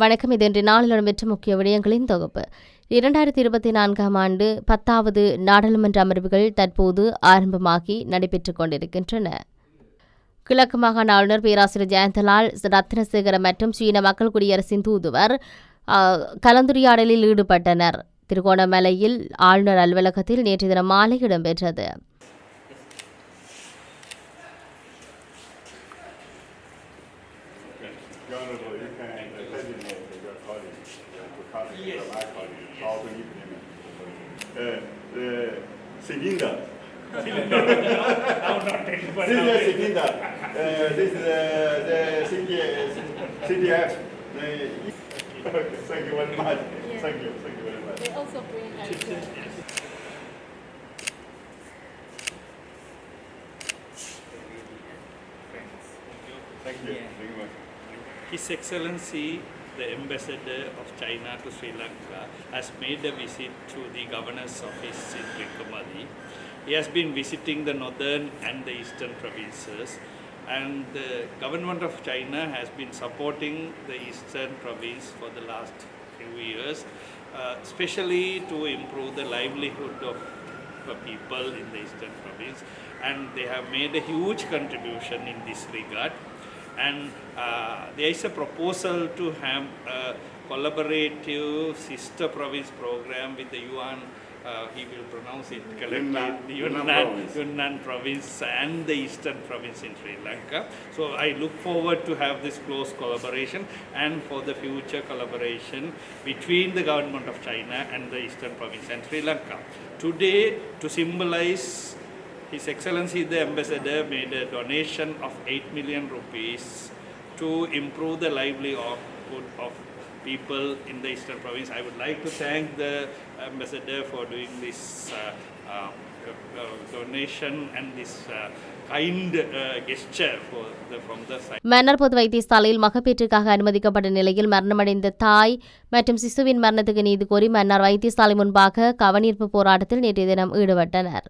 வணக்கம். இது இன்று நாளில் இடம்பெற்ற முக்கிய விடயங்களின் தொகுப்பு. இரண்டாயிரத்தி இருபத்தி நான்காம் ஆண்டு பத்தாவது நாடாளுமன்ற அமர்வுகள் தற்போது ஆரம்பமாகி நடைபெற்றுக் கொண்டிருக்கின்றன. கிழக்கு மாகாண ஆளுநர் பேராசிரியர் ஜெயந்தலால் ரத்னசேகர மற்றும் சீன மக்கள் குடியரசின் தூதுவர் கலந்துரையாடலில் ஈடுபட்டனர். திருகோணமலையில் ஆளுநர் அலுவலகத்தில் நேற்று தினம் மாலை இடம்பெற்றது. Yes. How. Uh, no, not. This is Uh, this is uh, the CDF. Okay, thank you very much. Thank you, thank you very much. They also bring ideas. Thank you. Thank you. His Excellency the Ambassador of China to Sri Lanka, has made a visit to the Governor's office in Trincomalee. He has been visiting the northern and the eastern provinces, and the government of China has been supporting the eastern province for the last few years, uh, especially to improve the livelihood of the people in the eastern province, and they have made a huge contribution in this regard and uh, there is a proposal to have a collaborative sister province program with the Yuan. Uh, he will pronounce it correctly. Yunnan- the Yunnan Yunnan, province. Yunnan province and the eastern province in Sri Lanka. So I look forward to have this close collaboration and for the future collaboration between the government of China and the eastern province and Sri Lanka. Today, to symbolize his Excellency the Ambassador made a donation of 8 million rupees to improve the livelihood of people in the eastern province. I would like to thank the Ambassador for doing this uh, uh, uh, donation and this uh, kind மன்னர் பொது வைத்தியசாலையில் மகப்பேற்றுக்காக அனுமதிக்கப்பட்ட நிலையில் மரணமடைந்த தாய் மற்றும் சிசுவின் மரணத்துக்கு நீதி கோரி மன்னார் வைத்தியசாலை முன்பாக கவனீர்ப்பு போராட்டத்தில் நேற்றைய தினம் ஈடுபட்டனர்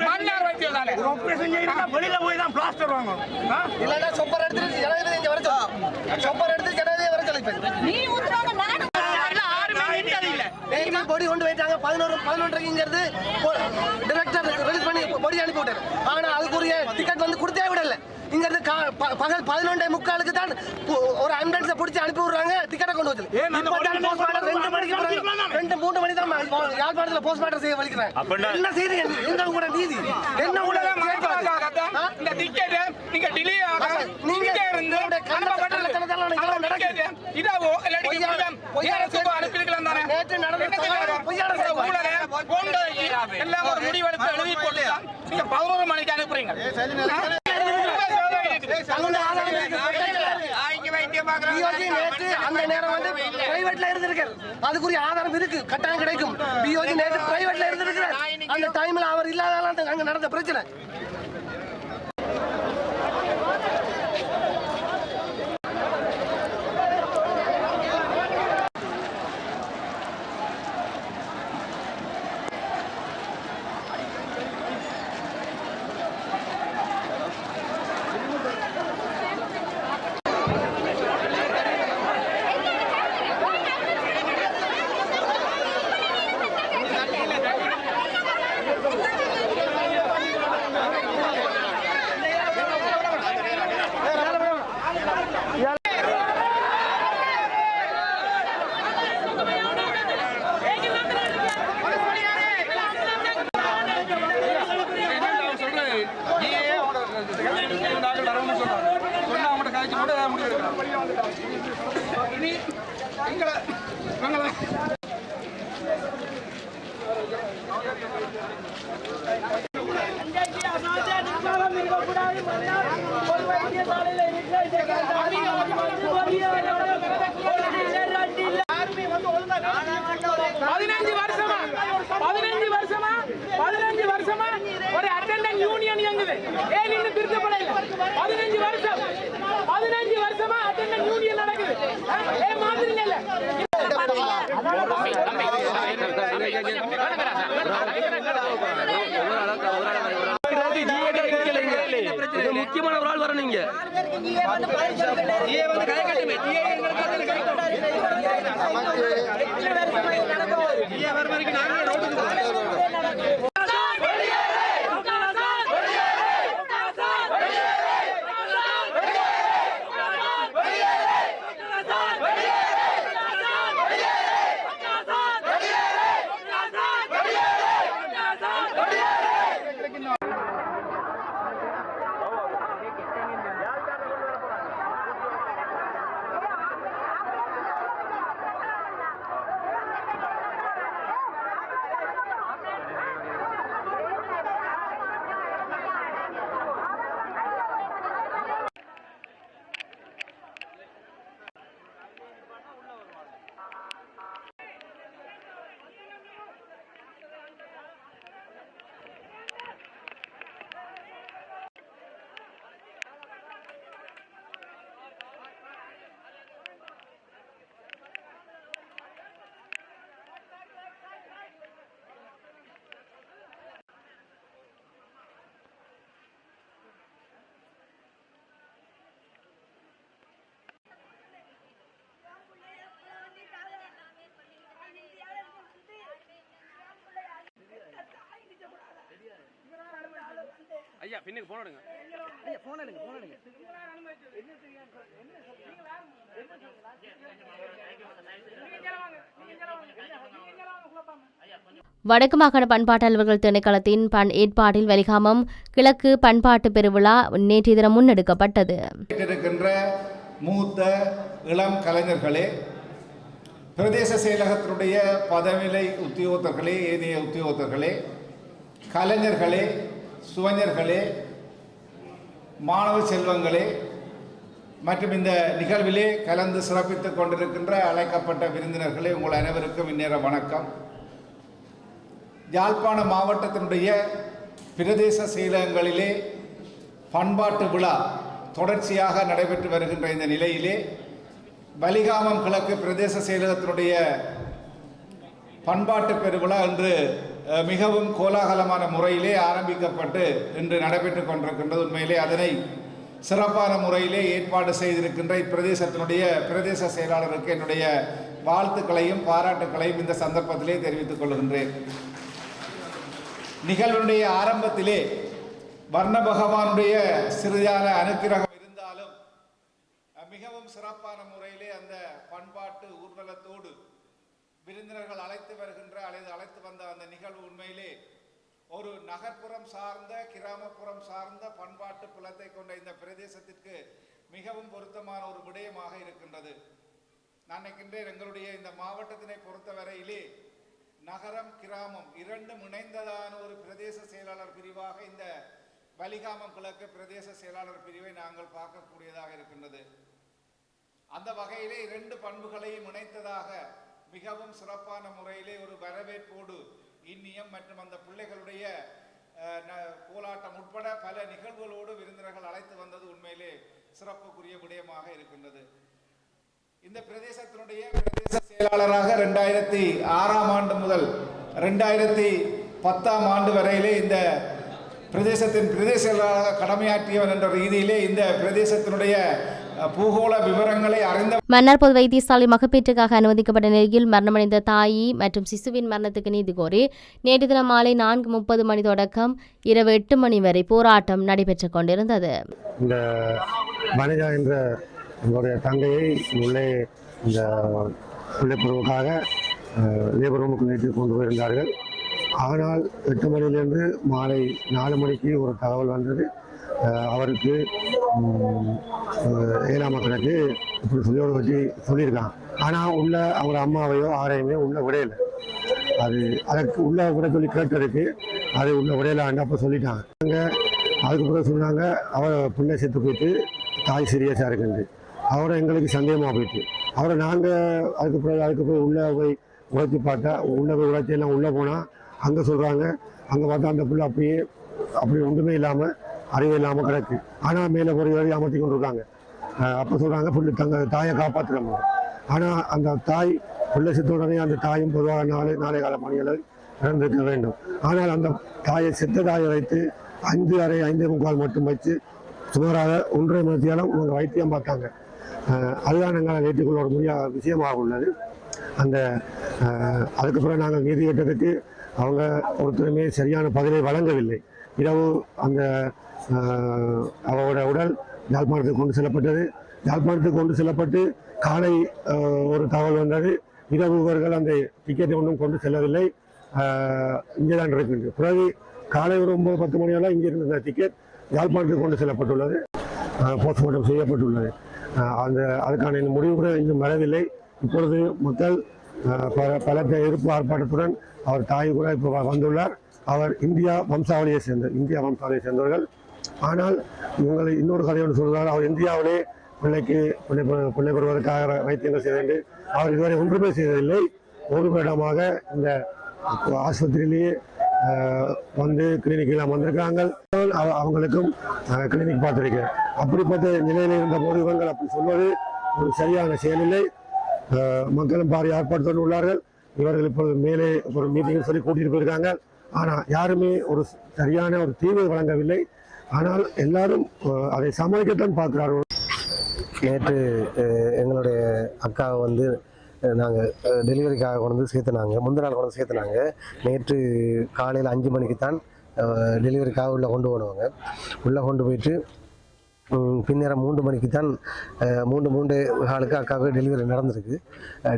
மன்னார் வைத்தியசாலை வெளியில போய் தான் பிளாஸ்டர் வாங்கணும். இல்லைன்னா சொப்பர் எடுத்துட்டு ஜனாதிபதி இங்கே வர சொல்லு சொப்பர் எடுத்து ஜனாதிபதி வர சொல்லு பொடி கொண்டு போயிட்டாங்க. பதினோரு பதினொன்றரைக்கு இங்கிறது டிரெக்டர் ரிலீஸ் பண்ணி பொடி அனுப்பி விட்டாரு. ஆனா அதுக்குரிய டிக்கெட் வந்து கொடுத்தே விடல. இங்கிருந்து கா- ப- பகல் பதினொன்றே முக்காலுக்கு தான் ஒரு ஆம்புலன்ஸை பிடிச்சி அனுப்பி விடுறாங்க. டிக்கெட்டை கொண்டு வந்து ரெண்டு மணிக்கு ரெண்டு மூணு மணி தான் யாழ்ப்பாணத்தில் போஸ்ட்மார்ட்டம் செய்ய வலிக்கிறாங்க என்ன? செய்தி எங்க கூட நீதி? என்ன கூட இந்த டிக்கெட் நீங்க டிலே நீங்க இருந்து நடக்குது. இதாவோ? இல்லாட்டி எல்லாம் ஒரு முடிவெடுத்து எழுதி போட்டு நீங்க பதினோரு மணிக்கு அனுப்புறீங்க ஆதாரம் இருக்கு. அந்த நேரம் வந்து பிரைவேட்ல இருந்திருக்காரு அதுக்குரிய ஆதாரம் இருக்கு கட்டாயம் கிடைக்கும் பிஓஜி நேற்று பிரைவேட்ல இருந்திருக்கிறார் அந்த டைம்ல அவர் இல்லாதால அங்க நடந்த பிரச்சனை எங்களை நாங்கள் பதினஞ்சு வருஷமா? பதினஞ்சு வருஷமா? பதினஞ்சு வருஷமா? ஒரு அட்டெண்டன்ட் யூனியன் இயங்குது. ஏன் இன்னும் திருத்தப்படையில் பதினஞ்சு வருஷம் பதினஞ்சு வருஷமா அட்டெண்டன்ட் யூனியன் நடக்குது ஆ? ஏன் மாத்திரங்க இல்ல முக்கியமான ஒரு ஆள் வரணும் இங்க ஐயா பின்னுக்கு போன் எடுங்க. வடக்கு மாகாண பண்பாட்டு அலுவலர்கள் திணைக்களத்தின் பண் ஏற்பாட்டில் வலிகாமம் கிழக்கு பண்பாட்டு பெருவிழா நேற்றைய தினம் முன்னெடுக்கப்பட்டது. மூத்த இளம் கலைஞர்களே பிரதேச செயலகத்தினுடைய பதவிலை உத்தியோகத்தர்களே ஏனைய உத்தியோகத்தர்களே கலைஞர்களே சுவஞர்களே மாணவ செல்வங்களே மற்றும் இந்த நிகழ்விலே கலந்து சிறப்பித்துக் கொண்டிருக்கின்ற அழைக்கப்பட்ட விருந்தினர்களே உங்கள் அனைவருக்கும் இந்நேர வணக்கம். யாழ்ப்பாண மாவட்டத்தினுடைய பிரதேச செயலகங்களிலே பண்பாட்டு விழா தொடர்ச்சியாக நடைபெற்று வருகின்ற இந்த நிலையிலே வலிகாமம் கிழக்கு பிரதேச செயலகத்தினுடைய பண்பாட்டு பெருவிழா என்று மிகவும் கோலாகலமான முறையிலே ஆரம்பிக்கப்பட்டு இன்று நடைபெற்று கொண்டிருக்கின்றது. உண்மையிலே அதனை சிறப்பான முறையிலே ஏற்பாடு செய்திருக்கின்ற இப்பிரதேசத்தினுடைய பிரதேச செயலாளருக்கு என்னுடைய வாழ்த்துக்களையும் பாராட்டுக்களையும் இந்த சந்தர்ப்பத்திலே தெரிவித்துக் கொள்கின்றேன். நிகழ்வுடைய ஆரம்பத்திலே வர்ண பகவானுடைய சிறிதான அனுக்கிரகம் இருந்தாலும் மிகவும் சிறப்பான முறையிலே அந்த பண்பாட்டு ஊர்வலத்தோடு விருந்தினர்கள் அழைத்து வருகின்ற அல்லது அழைத்து வந்த அந்த நிகழ்வு உண்மையிலே ஒரு நகர்ப்புறம் சார்ந்த கிராமப்புறம் சார்ந்த பண்பாட்டு புலத்தை கொண்ட இந்த பிரதேசத்திற்கு மிகவும் பொருத்தமான ஒரு விடயமாக இருக்கின்றது. நான் நினைக்கின்றேன் எங்களுடைய இந்த மாவட்டத்தினை பொறுத்தவரையிலே நகரம் கிராமம் இரண்டும் இணைந்ததான ஒரு பிரதேச செயலாளர் பிரிவாக இந்த வலிகாமம் கிழக்கு பிரதேச செயலாளர் பிரிவை நாங்கள் பார்க்கக்கூடியதாக இருக்கின்றது. அந்த வகையிலே இரண்டு பண்புகளையும் இணைத்ததாக மிகவும் சிறப்பான முறையிலே ஒரு வரவேற்போடு இன்னியம் மற்றும் அந்த பிள்ளைகளுடைய அஹ், ந- கோலாட்டம் உட்பட பல நிகழ்வுகளோடு விருந்தினர்கள் அழைத்து வந்தது உண்மையிலே சிறப்புக்குரிய விடயமாக இருக்கின்றது. இந்த பிரதேசத்தினுடைய பிரதேச செயலாளராக ரெண்டாயிரத்தி ஆறாம் ஆண்டு முதல் ரெண்டாயிரத்தி பத்தாம் ஆண்டு வரையிலே இந்த பிரதேசத்தின் பிரதேச கடமையாற்றியவன் என்ற ரீதியிலே இந்த பிரதேசத்தினுடைய பூகோள விவரங்களை அறிந்த மன்னார் பொது வைத்தியசாலை மகப்பேற்றுக்காக அனுமதிக்கப்பட்ட நிலையில் மரணமடைந்த தாயி மற்றும் சிசுவின் மரணத்துக்கு நீதி கோரி நேற்று தினம் மாலை நான்கு முப்பது மணி தொடக்கம் இரவு எட்டு மணி வரை போராட்டம் நடைபெற்றுக் கொண்டிருந்தது. இந்த வனிதா என்ற எங்களுடைய தங்கையை உள்ளே இந்த பிள்ளைப்பருவுக்காக லேபர் ரூமுக்கு நேற்று கொண்டு போயிருந்தார்கள். ஆனால் எட்டு மணியிலிருந்து மாலை நாலு மணிக்கு ஒரு தகவல் வந்தது. அவருக்கு ஏழாம் மக்களுக்கு இப்படி சொல்லி வச்சு சொல்லியிருக்கான். ஆனால் உள்ள அவங்க அம்மாவையோ ஆரையுமே உள்ள விடையில அது அதற்கு உள்ள விட சொல்லி கேட்டதுக்கு அது உள்ள விடையிலான்னு அப்போ சொல்லிட்டாங்க. அங்கே அதுக்கு பிறகு சொன்னாங்க அவரை பிள்ளை செத்து போயிட்டு தாய் சீரியஸாக இருக்குண்டு அவரை எங்களுக்கு சந்தேகமாக போயிட்டு. அவரை நாங்கள் அதுக்கு பிறகு அதுக்கு உள்ளே போய் உழைச்சி பார்த்தா உள்ளே போய் உழைச்சி எல்லாம் உள்ளே போனால் அங்கே சொல்கிறாங்க அங்கே பார்த்தா அந்த பிள்ளை அப்படியே அப்படி ஒன்றுமே இல்லாமல் அறிவு இல்லாமல் கிடக்கு. ஆனால் மேலே ஒரு வழி அமர்த்தி கொண்டு இருக்காங்க அப்போ சொல்கிறாங்க பிள்ளை தங்க தாயை காப்பாற்றுறாங்க ஆனால் அந்த தாய் பிள்ளை செத்த உடனே அந்த தாயும் பொதுவாக நாளை நாளை கால பணிகளை இறந்திருக்க வேண்டும். ஆனால் அந்த தாயை செத்த தாயை வைத்து ஐந்து அரை ஐந்து முக்கால் மட்டும் வச்சு சுமாராக ஒன்றரை மணித்தியாலும் அவங்க வைத்தியம் பார்த்தாங்க. அதுதான் எங்களால் ஏற்றுக்கொள்ள ஒரு முடியாத விஷயமாக உள்ளது. அந்த அதுக்கப்புறம் நாங்கள் நீதி கட்டத்துக்கு அவங்க ஒருத்தருமே சரியான பதிலை வழங்கவில்லை. இரவு அந்த அவரோட உடல் யாழ்ப்பாணத்துக்கு கொண்டு செல்லப்பட்டது. யாழ்ப்பாணத்துக்கு கொண்டு செல்லப்பட்டு காலை ஒரு தகவல் வந்தது. இரவு இவர்கள் அந்த டிக்கெட்டை ஒன்றும் கொண்டு செல்லவில்லை. இங்கே தான் இருக்கின்றது. பிறகு காலை ஒரு ஒன்பது பத்து மணியெல்லாம் இங்கே இருந்த டிக்கெட் யாழ்ப்பாணத்துக்கு கொண்டு செல்லப்பட்டுள்ளது. போஸ்ட்மார்ட்டம் செய்யப்பட்டுள்ளது. அந்த அதுக்கான இந்த முடிவு கூட இன்னும் வரவில்லை. இப்பொழுது மக்கள் பல பல பலத்த எதிர்ப்பு ஆர்ப்பாட்டத்துடன் அவர் தாய் கூட இப்போ வந்துள்ளார். அவர் இந்தியா வம்சாவளியை சேர்ந்த இந்தியா வம்சாவளியை சேர்ந்தவர்கள். ஆனால் இவங்களை இன்னொரு கதை ஒன்று சொல்கிறார் அவர் இந்தியாவிலே பிள்ளைக்கு பிள்ளை பிள்ளை பெறுவதற்காக வைத்தியங்கள் செய்ய வேண்டும். அவர் இதுவரை ஒன்றுமே செய்ததில்லை. ஒரு வருடமாக இந்த ஆஸ்பத்திரியிலேயே வந்து கிளினிக்கெல்லாம் வந்திருக்காங்க அவங்களுக்கும் கிளினிக் பார்த்துருக்கேன் அப்படிப்பட்ட நிலையில் இருந்த போது இவங்கள் அப்படி சொல்வது ஒரு சரியான செயலில்லை. மக்களும் பாரி ஆர்ப்பாட்டத்தோடு உள்ளார்கள். இவர்கள் இப்பொழுது மேலே ஒரு மீட்டிங் சொல்லி கூட்டிட்டு போயிருக்காங்க. ஆனால் யாருமே ஒரு சரியான ஒரு தீர்வு வழங்கவில்லை. ஆனால் எல்லாரும் அதை சமாளிக்கத்தான் பார்க்கிறார்கள். நேற்று எங்களுடைய அக்காவை வந்து நாங்கள் டெலிவரிக்காக கொண்டு வந்து சேர்த்துனாங்க. முந்தின நாள் கொண்டு வந்து சேர்த்துனாங்க. நேற்று காலையில் அஞ்சு மணிக்கு தான் டெலிவரிக்காக உள்ளே கொண்டு போனவங்க. உள்ளே கொண்டு போயிட்டு பின்னேரம் மூன்று மணிக்கு தான் மூன்று மூன்று காலுக்கு அக்காவுக்கு டெலிவரி நடந்திருக்கு.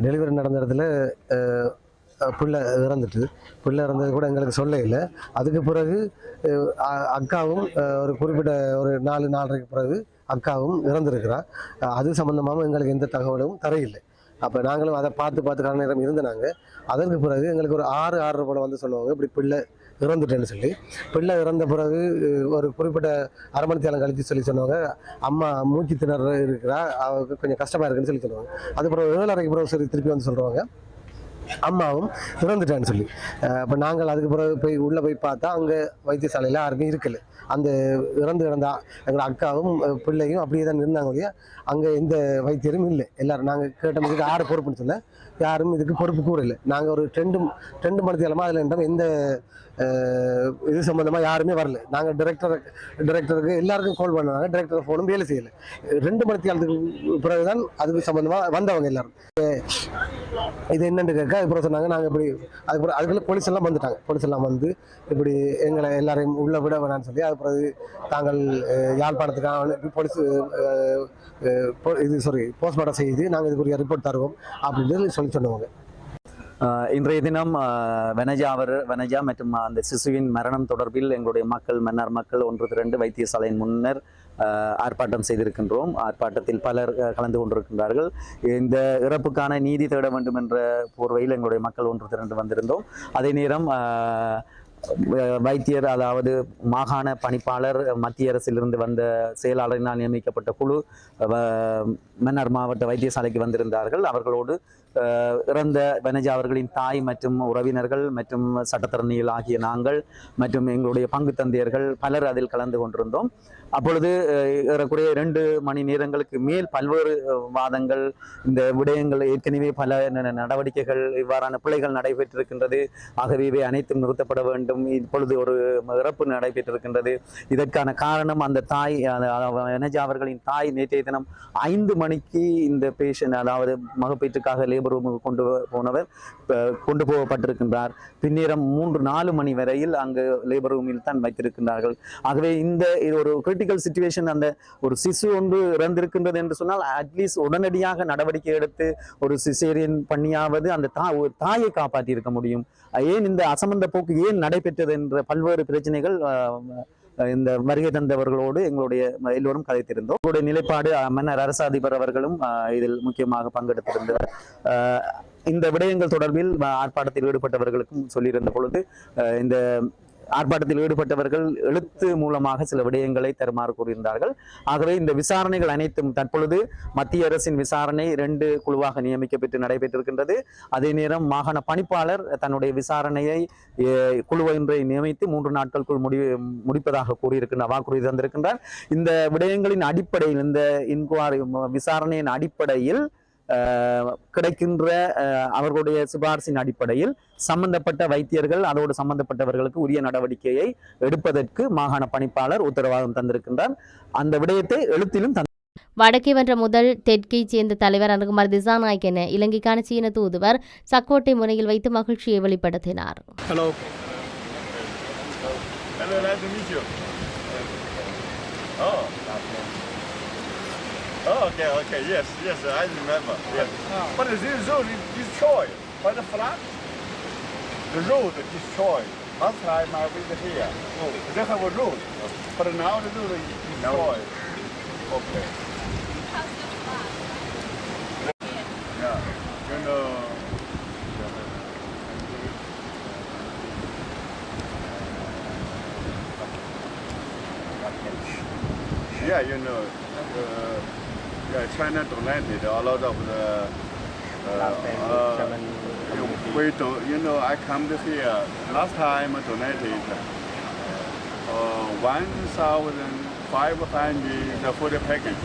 டெலிவரி நடந்த இடத்துல பிள்ளை இறந்துட்டு பிள்ளை இறந்தது கூட எங்களுக்கு சொல்ல இல்லை. அதுக்கு பிறகு அக்காவும் ஒரு குறிப்பிட்ட ஒரு நாலு நாலரைக்கு பிறகு அக்காவும் இறந்துருக்கிறார் அது சம்மந்தமாகவும் எங்களுக்கு எந்த தகவலும் தரையில்லை. அப்போ நாங்களும் அதை பார்த்து பார்த்து கால நேரம் இருந்தாங்க அதற்கு பிறகு எங்களுக்கு ஒரு ஆறு ஆறு போல வந்து சொல்லுவாங்க. இப்படி பிள்ளை இறந்துட்டேன்னு சொல்லி. பிள்ளை இறந்த பிறகு ஒரு குறிப்பிட்ட அரை மணி கழித்து சொல்லி சொன்னாங்க அம்மா மூச்சு திணற இருக்கிறா அவருக்கு கொஞ்சம் கஷ்டமாக இருக்குன்னு சொல்லி சொல்லுவாங்க. அதுக்கப்புறம் ஏழரைக்கு பிறகு சரி திருப்பி வந்து சொல்லுவாங்க அம்மாவும் இறந்துட்டான்னு சொல்லி. அப்போ நாங்கள் அதுக்கு பிறகு போய் உள்ளே போய் பார்த்தா அங்கே வைத்தியசாலையில் யாருக்கும் இருக்கல. அந்த இறந்து இறந்த எங்களோட அக்காவும் பிள்ளையும் அப்படியே தான் இருந்தாங்க இல்லையா அங்கே எந்த வைத்தியரும் இல்லை. எல்லாரும் நாங்கள் கேட்ட இதுக்கு யார் பொறுப்புன்னு சொல்ல யாரும் இதுக்கு பொறுப்பு கூறல. நாங்கள் ஒரு ட்ரெண்டும் ட்ரெண்டு மணி அதில் இருந்தோம். எந்த இது சம்மந்தமாக யாருமே வரல. நாங்கள் டிரெக்டர் டிரெக்டருக்கு எல்லாருக்கும் கால் பண்ணாங்க. டிரெக்டர் ஃபோனும் வேலை செய்யலை. ரெண்டு மணி காலத்துக்கு பிறகு தான் அதுக்கு சம்மந்தமாக வந்தவங்க எல்லாரும். இது என்னென்னு கேட்க அதுக்கப்புறம் சொன்னாங்க நாங்கள் இப்படி அதுக்கப்புறம் அதுக்குள்ள போலீஸ் எல்லாம் வந்துட்டாங்க. போலீஸ் எல்லாம் வந்து இப்படி எங்களை எல்லாரையும் உள்ளே விட வேணாம்னு சொல்லி அது பிறகு தாங்கள் அஹ், யாழ்ப்பாணத்துக்காக போலீஸ் போ- இது சாரி போஸ்ட்மார்ட்டம் செய்து நாங்கள் இதுக்குரிய ரிப்போர்ட் தருவோம் அப்படின்னு சொல்லி அப்படின்னு சொல்லுவாங்க. இன்றைய தினம் ஆஹ் வனஜா அவர் வனஜா மற்றும் அந்த சிசுவின் மரணம் தொடர்பில் எங்களுடைய மக்கள் மன்னர் மக்கள் ஒன்று திரண்டு வைத்தியசாலையின் முன்னர் ஆர்ப்பாட்டம் செய்திருக்கின்றோம். ஆர்ப்பாட்டத்தில் பலர் கலந்து கொண்டிருக்கின்றார்கள். இந்த இறப்புக்கான நீதி தேட வேண்டும் என்ற போர்வையில் எங்களுடைய மக்கள் ஒன்று திரண்டு வந்திருந்தோம். அதே நேரம் வ- வைத்தியர் அதாவது மாகாண பணிப்பாளர் மத்திய அரசிலிருந்து வந்த செயலாளரினால் நியமிக்கப்பட்ட குழு வ- மன்னார் மாவட்ட வைத்தியசாலைக்கு வந்திருந்தார்கள். அவர்களோடு இறந்த வனஜா அவர்களின் தாய் மற்றும் உறவினர்கள் மற்றும் சட்டத்தரணிகள் ஆகிய நாங்கள் மற்றும் எங்களுடைய பங்கு தந்தையர்கள் பலர் அதில் கலந்து கொண்டிருந்தோம். அப்பொழுது ஏறக்குறைய இரண்டு மணி நேரங்களுக்கு மேல் பல்வேறு வாதங்கள் இந்த விடயங்கள் ஏற்கனவே பல ந- நடவடிக்கைகள் இவ்வாறான பிழைகள் நடைபெற்றிருக்கின்றது. ஆகவே இவை அனைத்தும் நிறுத்தப்பட வேண்டும். இப்பொழுது ஒரு இறப்பு நடைபெற்றிருக்கின்றது. இதற்கான காரணம் அந்த தாய் அதாவது வனஜா அவர்களின் தாய் நேற்றைய தினம் ஐந்து மணிக்கு இந்த பேஷண்ட் அதாவது மகப்பேற்றுக்காக லேபர் ரூமுக்கு கொண்டு போனவர் கொண்டு போகப்பட்டிருக்கின்றார். பின்னேரம் மூன்று நாலு மணி வரையில் அங்கு லேபர் ரூமில் தான் வைத்திருக்கின்றார்கள். ஆகவே இந்த இது ஒரு கிரிட்டிக்கல் சுச்சுவேஷன் அந்த ஒரு சிசு ஒன்று இறந்திருக்கின்றது என்று சொன்னால் அட்லீஸ்ட் உடனடியாக நடவடிக்கை எடுத்து ஒரு சிசேரியன் பண்ணியாவது அந்த தா ஒரு தாயை காப்பாற்றி இருக்க முடியும். ஏன் இந்த அசம்பந்த போக்கு ஏன் நடைபெற்றது என்ற பல்வேறு பிரச்சனைகள் இந்த வருகை தந்தவர்களோடு எங்களுடைய எல்லோரும் கதைத்திருந்தோம். எங்களுடைய நிலைப்பாடு மன்னர் அரசாதிபர் அவர்களும் இதில் முக்கியமாக பங்கெடுத்திருந்தவர். அஹ், இந்த விடயங்கள் தொடர்பில் ஆர்ப்பாட்டத்தில் ஈடுபட்டவர்களுக்கும் சொல்லியிருந்த பொழுது அஹ், இந்த ஆர்ப்பாட்டத்தில் ஈடுபட்டவர்கள் எழுத்து மூலமாக சில விடயங்களை தருமாறு கூறியிருந்தார்கள். ஆகவே இந்த விசாரணைகள் அனைத்தும் தற்பொழுது மத்திய அரசின் விசாரணை இரண்டு குழுவாக நியமிக்கப்பட்டு நடைபெற்றிருக்கின்றது. அதே நேரம் மாகாண பணிப்பாளர் தன்னுடைய விசாரணையை குழுவொன்றை நியமித்து மூன்று நாட்களுக்குள் முடி முடிப்பதாக கூறியிருக்கின்ற வாக்குறுதி தந்திருக்கின்றார். இந்த விடயங்களின் அடிப்படையில் இந்த இன்குவாரி விசாரணையின் அடிப்படையில் கிடைக்கின்ற அவர்களுடைய சிபாரிசின் அடிப்படையில் சம்பந்தப்பட்ட வைத்தியர்கள் அதோடு சம்பந்தப்பட்டவர்களுக்கு உரிய நடவடிக்கையை எடுப்பதற்கு மாகாண பணிப்பாளர் உத்தரவாதம் தந்திருக்கின்றார். அந்த விடயத்தை எழுத்திலும் வடக்கே வென்ற முதல் தெற்கைச் சேர்ந்த தலைவர் அனுகுமார் திசாநாயக் என இலங்கைக்கான சீன தூதுவர் சக்கோட்டை முனையில் வைத்து மகிழ்ச்சியை வெளிப்படுத்தினார். meet you. Oh. Oh, okay, okay, yes, yes, I remember. Yes. But this road is destroyed by the flood. The road is destroyed. Last time I went here, oh. they have a road, but now the road is destroyed. Okay. Yeah, you know. Yeah, you know, uh, yeah, China donated a lot of the. Uh, uh, we do, you know, I come to here last time I donated uh, one thousand five hundred the food package.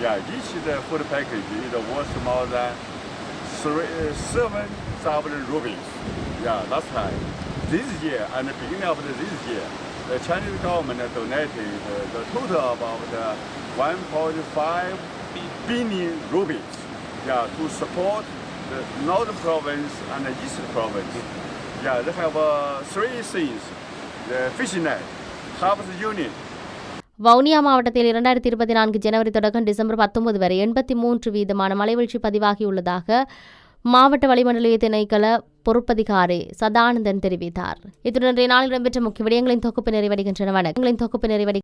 Yeah, each the food package is worth more than three, uh, seven thousand rupees. Yeah, last time. This year and the beginning of this year, the Chinese government donated uh, the total about uh, 1.5 Bini rupees. Yeah, to support the northern province and the eastern province. Yeah, they have uh, three things: the fishing net, harvest unit, Vavuniya மாவட்டத்தில் இரண்டாயிரத்தி இருபத்தி நான்கு ஜனவரி தொடக்கம் December பத்தொன்பது வரை எண்பத்தி மூன்று வீதமான மழைவீழ்ச்சி பதிவாகியுள்ளதாக மாவட்ட வளிமண்டலிய திணைக்கள பொறுப்பதிகாரி சதானந்தன் தெரிவித்தார். இத்துடன் நாளில் இடம்பெற்ற முக்கிய விடயங்களின் தொகுப்பு நிறைவடைகின்றன. வணக்கங்களின் தொகுப்பு நிறைவடை